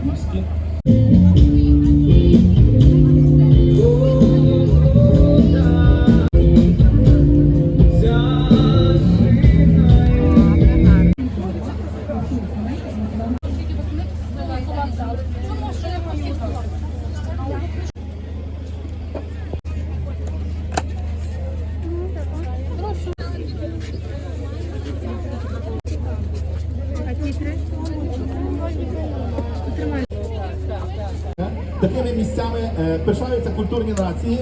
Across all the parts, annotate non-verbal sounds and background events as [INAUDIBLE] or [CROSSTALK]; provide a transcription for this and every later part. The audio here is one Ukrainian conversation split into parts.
трудности. Чому що я такими місцями е, пишаються культурні нації.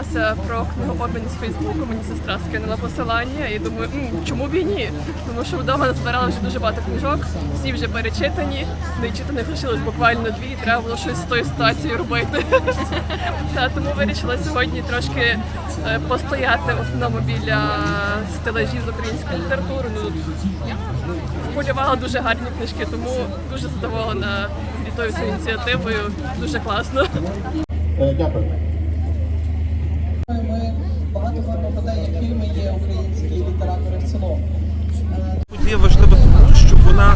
Дізналася про книгообмін з Фейсбуку, мені сестра скинула посилання і думаю, «М, чому б і ні? Тому що вдома назбирала вже дуже багато книжок, всі вже перечитані, нечитаних лишилось буквально дві, і треба було щось з тою ситуацією робити. [LAUGHS] Та, тому вирішила сьогодні трошки е, постояти в основному біля стелажів з української літератури. Ну, вполювала дуже гарні книжки, тому дуже задоволена від тою ініціативою. Дуже класно. Е, Дякую. Ми багато говоримо про те, як фільми є українські літератори в цілому. Подія важлива тому, що вона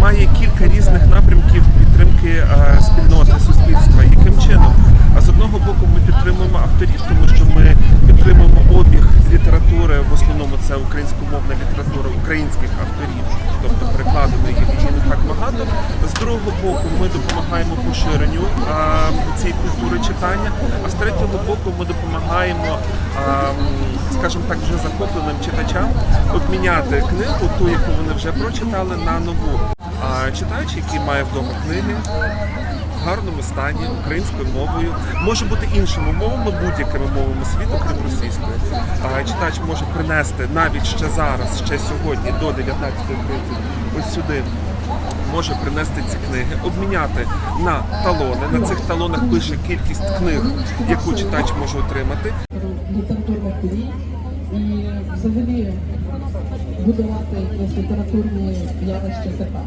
має кілька різних напрямків підтримки спільноти суспільства. Яким чином? А з одного боку, ми підтримуємо авторів, тому що ми підтримуємо обіг літератури, в основному це українськомовна література українських авторів, тобто перекладеної її не так багато. З другого боку, ми допомагаємо поширенню цієї культури читання, а з третього боку, ми допомагаємо, е, скажімо так, вже захопленим читачам обміняти книгу, ту, яку вони вже прочитали, на нову. А читач, який має вдома книги, в гарному стані, українською мовою, може бути іншими мовами, будь-якими мовами світу, крім російської. А читач може принести навіть ще зараз, ще сьогодні, до 19.30, ось сюди. Може принести ці книги, обміняти на талони. На цих талонах пише кількість книг, яку читач може отримати. Літературних і взагалі будувати якісь літературні явища така.